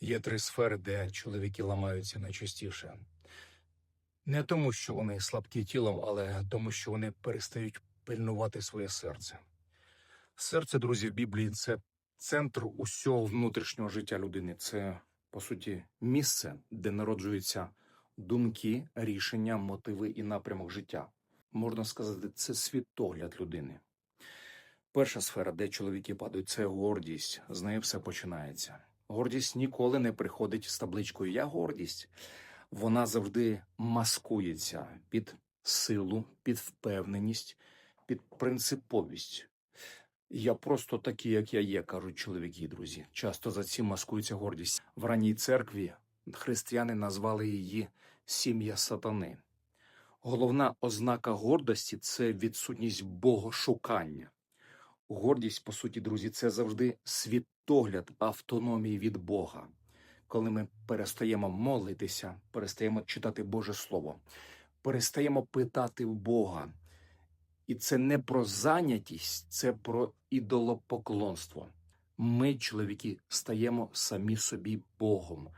Є три сфери, де чоловіки ламаються найчастіше. Не тому, що вони слабкі тілом, але тому, що вони перестають пильнувати своє серце. Серце, друзі, в Біблії це центр усього внутрішнього життя людини. Це, по суті, місце, де народжуються думки, рішення, мотиви і напрямок життя. Можна сказати, це світогляд людини. Перша сфера, де чоловіки падають, це гордість. З неї все починається. Гордість ніколи не приходить з табличкою Я гордість. Вона завжди маскується під силу, під впевненість, під принциповість. Я просто такий, як я є, кажуть чоловіки, і друзі. Часто за цим маскується гордість. В ранній церкві християни назвали її сім'я сатани. Головна ознака гордості це відсутність богошукання. Гордість, по суті, друзі, це завжди світогляд автономії від Бога. Коли ми перестаємо молитися, перестаємо читати Боже Слово, перестаємо питати в Бога. І це не про зайнятість, це про ідолопоклонство. Ми, чоловіки, стаємо самі собі Богом.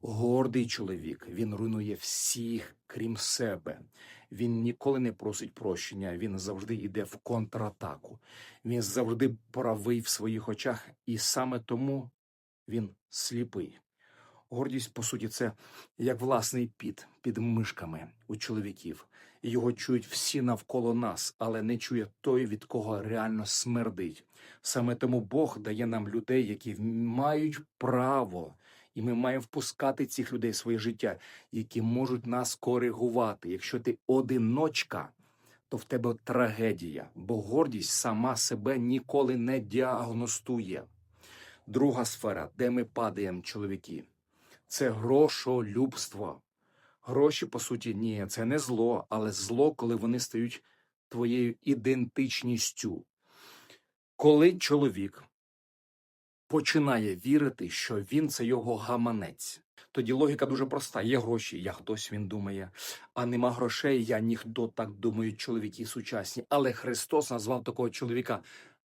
Гордий чоловік, він руйнує всіх, крім себе. Він ніколи не просить прощення, він завжди йде в контратаку. Він завжди правий в своїх очах, і саме тому він сліпий. Гордість, по суті, це як власний піт під мишками у чоловіків. Його чують всі навколо нас, але не чує той, від кого реально смердить. Саме тому Бог дає нам людей, які мають право, і ми маємо впускати цих людей в своє життя, які можуть нас коригувати. Якщо ти одиночка, то в тебе трагедія, бо гордість сама себе ніколи не діагностує. Друга сфера, де ми падаємо, чоловіки, це грошолюбство. Гроші, по суті, ні, це не зло, але зло, коли вони стають твоєю ідентичністю. Коли чоловік починає вірити, що він це його гаманець, тоді логіка дуже проста: є гроші, я хтось він думає, а нема грошей, я ніхто так думають чоловіки сучасні. Але Христос назвав такого чоловіка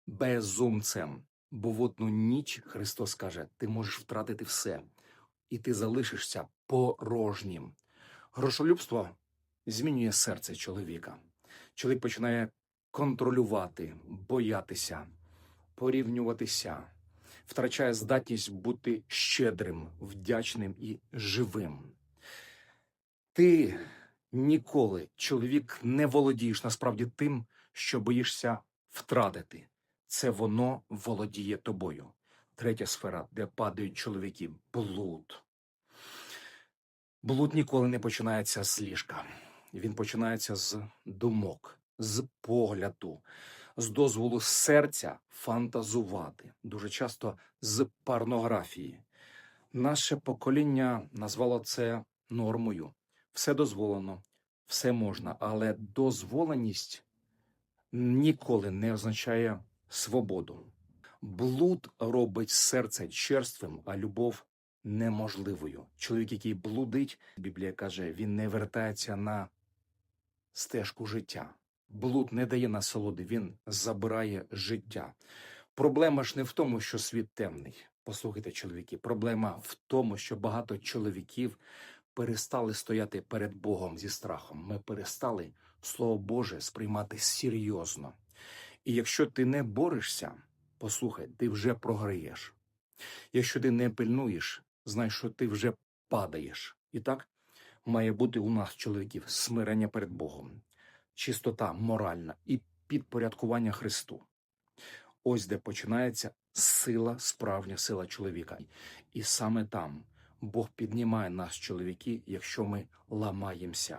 безумцем. Бо в одну ніч Христос каже: ти можеш втратити все, і ти залишишся порожнім. Грошолюбство змінює серце чоловіка. Чоловік починає контролювати, боятися, порівнюватися, втрачає здатність бути щедрим, вдячним і живим. Ти ніколи, чоловік, не володієш насправді тим, що боїшся втратити. Це воно володіє тобою. Третя сфера, де падають чоловіки блуд. Блуд ніколи не починається з ліжка. Він починається з думок, з погляду, з дозволу серця фантазувати, дуже часто з порнографії. Наше покоління назвало це нормою. Все дозволено, все можна, але дозволеність ніколи не означає свободу. Блуд робить серце черствим, а любов неможливою. Чоловік, який блудить, Біблія каже, він не вертається на стежку життя. Блуд не дає насолоди, він забирає життя. Проблема ж не в тому, що світ темний. Послухайте, чоловіки, проблема в тому, що багато чоловіків перестали стояти перед Богом зі страхом. Ми перестали Слово Боже сприймати серйозно. І якщо ти не борешся, послухай, ти вже програєш. Якщо ти не пильнуєш, знай, що ти вже падаєш. І так має бути у нас, чоловіків, смирення перед Богом, чистота моральна і підпорядкування Христу. Ось де починається сила, справжня сила чоловіка. І саме там Бог піднімає нас, чоловіки, якщо ми ламаємося.